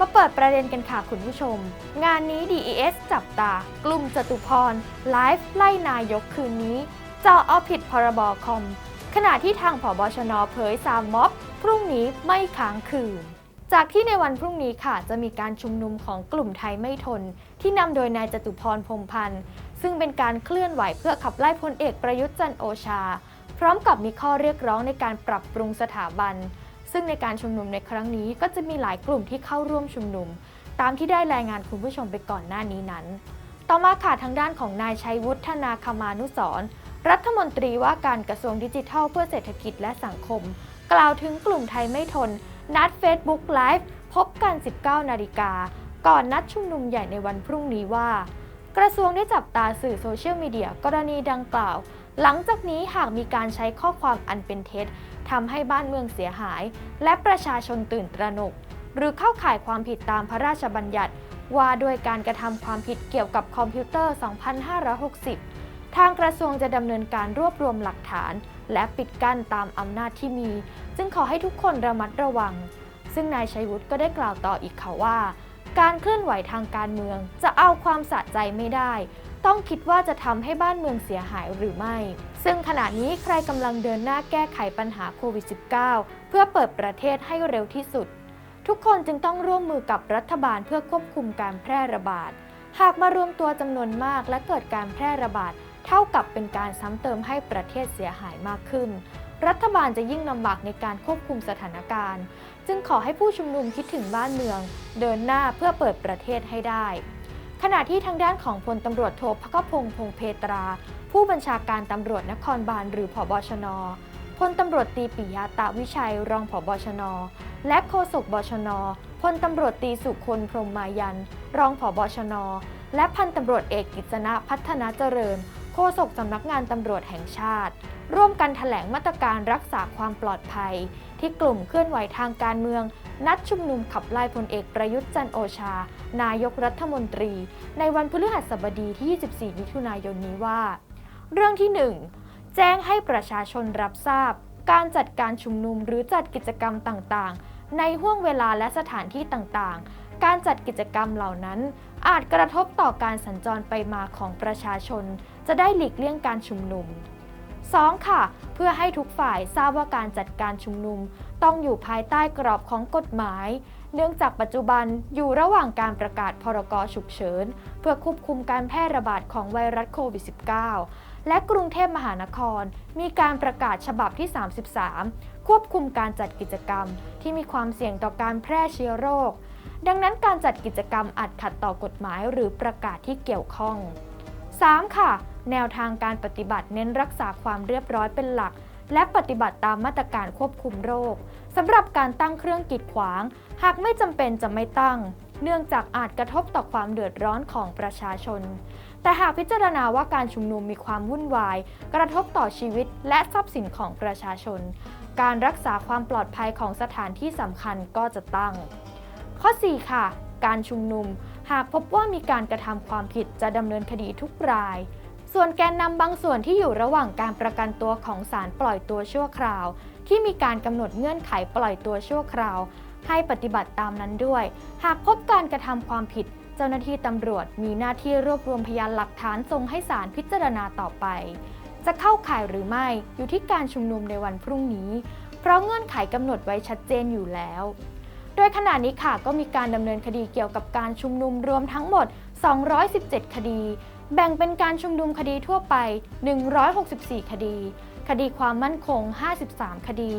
มาเปิดประเด็นกันค่ะคุณผู้ชม งานนี้ DES จับตา กลุ่มจตุพรไลฟ์ไล่นายกคืนนี้จะเอาผิดพรบคอม ขณะที่ทางผบชนเผยสามม็อบ พรุ่งนี้ไม่ค้างคืน จากที่ในวันพรุ่งนี้ค่ะ จะมีการชุมนุมของกลุ่มไทยไม่ทน ที่นำโดยนายจตุพรพรมพันธ์ ซึ่งเป็นการเคลื่อนไหวเพื่อขับไล่พลเอกประยุทธ์จันโอชา พร้อมกับมีข้อเรียกร้องในการปรับปรุงสถาบัน ซึ่งในการชุมนุมในครั้งนี้ก็จะมีหลายกลุ่มที่เข้าร่วมชุมนุม ตามที่ได้รายงานคุณผู้ชมไปก่อนหน้านี้นั้น ต่อมาค่ะทางด้านของนายชัยวุฒนาคมานุสรรัฐมนตรีว่าการกระทรวงดิจิทัลเพื่อเศรษฐกิจและสังคม กล่าวถึงกลุ่มไทยไม่ทน นัด Facebook Live พบกัน 19 นาฬิกา ก่อนนัดชุมนุมใหญ่ในวันพรุ่งนี้ว่า กระทรวงได้จับตาสื่อโซเชียลมีเดียกรณีดังกล่าว หลังจากนี้หากมีการใช้ข้อความอันเป็นเท็จทำให้บ้านเมืองเสียหาย และประชาชนตื่นตระหนก หรือเข้าข่ายความผิดตามพระราชบัญญัติ ว่าด้วยการกระทำความผิดเกี่ยวกับคอมพิวเตอร์ 2560 ทางกระทรวงจะดำเนินการรวบรวมหลักฐาน และปิดกั้นตามอำนาจที่มีจึงขอให้ทุกคนระมัดระวัง ซึ่งนายชัยวุฒิก็ได้กล่าวต่ออีกค่ะว่า การเคลื่อนไหวทางการเมือง จะเอาความสะใจไม่ได้ ต้องคิดว่าจะทำให้บ้านเมืองเสียหายหรือไม่ ซึ่งขณะนี้ใครกำลังเดินหน้าแก้ไขปัญหาโควิด -19 เพื่อเปิดประเทศให้เร็วที่สุด ทุกคนจึงต้องร่วมมือกับรัฐบาลเพื่อควบคุมการแพร่ระบาด หากมารวมตัวจำนวนมากและเกิดการแพร่ระบาด เท่ากับเป็นการซ้ำเติมให้ประเทศเสียหายมากขึ้น รัฐบาลจะยิ่งลำบากในการควบคุมสถานการณ์ จึงขอให้ผู้ชุมนุมคิดถึงบ้านเมือง เดินหน้าเพื่อเปิดประเทศให้ได้ ขณะที่ทางด้านของพลตำรวจโทพกพงษ์พงเพตรา ผู้บัญชาการตำรวจนครบาลหรือผบชนพลตำรวจตีปิยะตาวิชัยรองผบชน และโฆษกบชนพลตำรวจตีสุคนพรหมมายัน รองผบชน และพันตำรวจเอกกิษณะพัฒนาเจริญ โฆษกสำนักงานตำรวจแห่งชาติ ร่วมกันแถลงมาตรการรักษาความปลอดภัย ที่กลุ่มเคลื่อนไหวทางการเมือง นัดชุมนุมขับไล่พลเอกประยุทธ์จันโอชา นายกรัฐมนตรี ในวันพฤหัสบดีที่ 24 มิถุนายนนี้ว่า เรื่องที่ 1 แจ้งให้ประชาชนรับทราบ การจัดการชุมนุมหรือจัดกิจกรรมต่างๆ ในห่วงเวลาและสถานที่ต่างๆ การจัดกิจกรรมเหล่านั้น อาจกระทบต่อการสัญจรไปมาของประชาชน จะได้หลีกเลี่ยงการชุมนุม 2. ค่ะ เพื่อให้ทุกฝ่ายทราบว่าการจัดการชุมนุม ต้องอยู่ภายใต้กรอบของกฎหมาย เนื่องจากปัจจุบันอยู่ระหว่างการประกาศพรกฉุกเฉิน เพื่อควบคุมการแพร่ระบาดของไวรัสโควิด -19 และกรุงเทพมหานคร มีการประกาศฉบับที่ 33 ควบคุมการจัดกิจกรรม ที่มีความเสี่ยงต่อการแพร่เชื้อโรค ดังนั้นการจัดกิจกรรมอาจขัดต่อกฎหมายหรือประกาศที่เกี่ยวข้อง 3. ค่ะ แนวทางการปฏิบัติเน้นรักษาความเรียบร้อยเป็นหลัก และปฏิบัติตามมาตรการควบคุมโรคสำหรับการตั้งเครื่องกีดขวาง หากไม่จำเป็นจะไม่ตั้ง เนื่องจากอาจกระทบต่อความเดือดร้อนของประชาชน แต่หากพิจารณาว่าการชุมนุมมีความวุ่นวาย กระทบต่อชีวิตและทรัพย์สินของประชาชน การรักษาความปลอดภัยของสถานที่สำคัญก็จะตั้ง ข้อ 4 ค่ะ การชุมนุม หากพบว่ามีการกระทำความผิดจะดำเนินคดีทุกราย ส่วนแกนนำบางส่วนที่อยู่ระหว่างการประกันตัวของศาลปล่อยตัวชั่วคราว ที่มีการกำหนดเงื่อนไขปล่อยตัวชั่วคราว ให้ปฏิบัติตามนั้นด้วย หากพบการกระทำความผิด เจ้าหน้าที่ตำรวจมีหน้าที่รวบรวมพยานหลักฐานส่งให้ศาลพิจารณาต่อไป จะเข้าข่ายหรือไม่อยู่ที่การชุมนุมในวันพรุ่งนี้ เพราะเงื่อนไขกำหนดไว้ชัดเจนอยู่แล้ว โดยขณะนี้ค่ะก็มีการดำเนินคดีเกี่ยวกับการชุมนุมรวมทั้งหมด 217 คดี แบ่งเป็นการชุมนุมคดีทั่วไป 164 คดี คดีความมั่นคง 53 คดี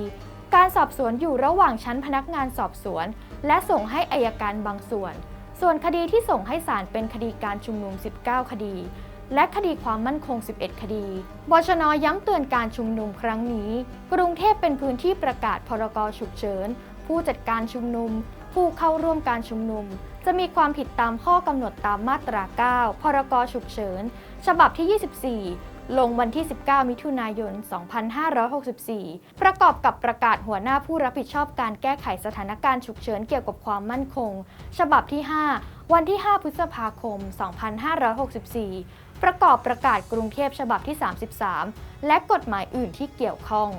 การสอบสวนอยู่ระหว่างชั้นพนักงานสอบสวน และส่งให้อายการบางส่วน ส่วนคดีที่ส่งให้ศาลเป็นคดีการชุมนุม 19 คดีและคดีความมั่นคง 11 คดี บชนย้ำเตือนการชุมนุมครั้งนี้ กรุงเทพเป็นพื้นที่ประกาศพรกฉุกเฉิน ผู้จัดการชุมนุม ผู้เข้าร่วมการชุมนุม จะมีความผิดตามข้อกำหนดตามมาตรา 9 พรกฉุกเฉิน ฉบับที่ 24 ลงวันที่ 19 มิถุนายน 2564 ประกอบกับประกาศหัวหน้าผู้รับผิดชอบการแก้ไขสถานการณ์ฉุกเฉินเกี่ยวกับความมั่นคง ฉบับที่ 5 วันที่ 5 พฤษภาคม 2564 ประกอบประกาศกรุงเทพฉบับที่ 33 และกฎหมายอื่นที่เกี่ยวข้อง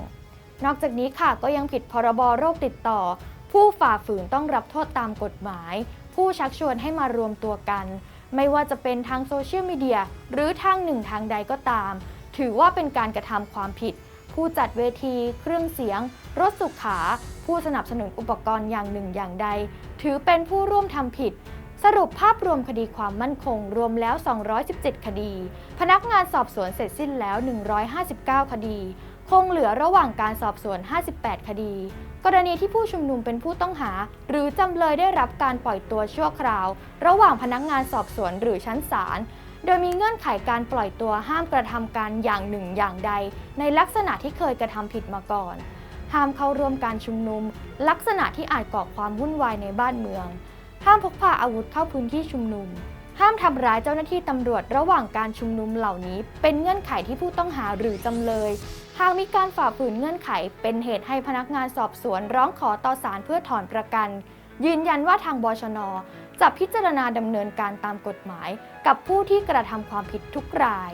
นอกจากนี้ค่ะก็ยังผิดพรบโรคติดต่อ ผู้ฝ่าฝืนต้องรับโทษตามกฎหมาย ผู้ชักชวนให้มารวมตัวกัน ไม่ว่าจะเป็นทางโซเชียลมีเดียหรือทางหนึ่งทางใดก็ตาม ถือว่าเป็นการกระทำความผิด ผู้จัดเวที เครื่องเสียง รถสุขา ผู้สนับสนุนอุปกรณ์อย่างหนึ่งอย่างใด ถือเป็นผู้ร่วมทำผิดสรุปภาพรวมคดีความมั่นคงรวมแล้ว 217 คดี พนักงานสอบสวนเสร็จสิ้นแล้ว 159 คดี คงเหลือระหว่างการสอบสวน 58 คดี กรณีที่ผู้ชุมนุมเป็นผู้ต้องหา หรือจำเลยได้รับการปล่อยตัวชั่วคราว ระหว่างพนักงานสอบสวนหรือชั้นศาลโดยมีเงื่อนไขการปล่อยตัวห้ามกระทำการอย่างหนึ่งอย่างใด ในลักษณะที่เคยกระทำผิดมาก่อน ห้ามเข้าร่วมการชุมนุม ลักษณะที่อาจก่อความวุ่นวายในบ้านเมือง ห้ามพกพาอาวุธเข้าพื้นที่ชุมนุม ห้ามทำร้ายเจ้าหน้าที่ตำรวจระหว่างการชุมนุมเหล่านี้ เป็นเงื่อนไขที่ผู้ต้องหาหรือจำเลย หากมีการฝ่าฝืนเงื่อนไข เป็นเหตุให้พนักงานสอบสวนร้องขอต่อศาลเพื่อถอนประกัน ยืนยันว่าทางบชน จะพิจารณาดำเนินการตามกฎหมาย กับผู้ที่กระทำความผิดทุกราย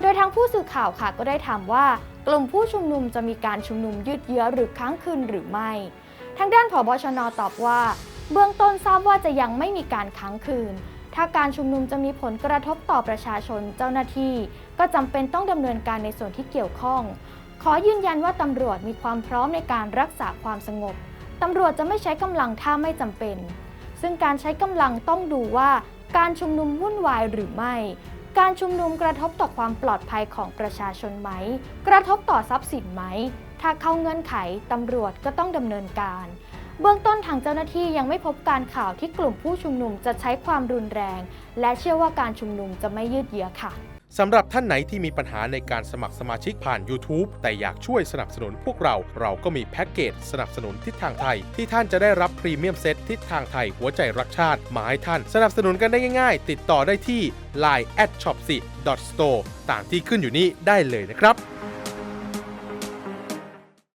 โดยทางผู้สื่อข่าวค่ะก็ได้ถามว่ากลุ่มผู้ชุมนุมจะมีการชุมนุมยืดเยื้อหรือค้างคืนหรือไม่ ทางด้านผบชนตอบว่า เบื้องต้นทราบว่าจะยังไม่มีการค้างคืน ถ้าการชุมนุมจะมีผลกระทบต่อประชาชนเจ้าหน้าที่ ก็จำเป็นต้องดำเนินการในส่วนที่เกี่ยวข้อง ขอยืนยันว่าตำรวจมีความพร้อมในการรักษาความสงบตำรวจจะไม่ใช้กำลังถ้าไม่จำเป็น ซึ่งการใช้กำลังต้องดูว่าการชุมนุมวุ่นวายหรือไม่ การชุมนุมกระทบต่อความปลอดภัยของประชาชนไหม กระทบต่อทรัพย์สินไหม ถ้าเข้าเงื่อนไขตำรวจก็ต้องดำเนินการ เบื้องต้นทางเจ้าหน้าที่ยังไม่พบการข่าวที่กลุ่มผู้ชุมนุมจะใช้ความรุนแรง และเชื่อว่าการชุมนุมจะไม่ยืดเยื้อค่ะสำหรับท่านไหนที่มีปัญหาในการสมัครสมาชิกผ่าน YouTube แต่อยากช่วยสนับสนุนพวกเรา เราก็มีแพ็กเกจสนับสนุนทิศทางไทย ที่ท่านจะได้รับพรีเมียมเซตทิศทางไทยหัวใจรักชาติ มาให้ท่าน สนับสนุนกันได้ง่ายๆ ติดต่อได้ที่ line at shop store ต่ามที่ขึ้นอยู่นี้ได้เลยนะครับ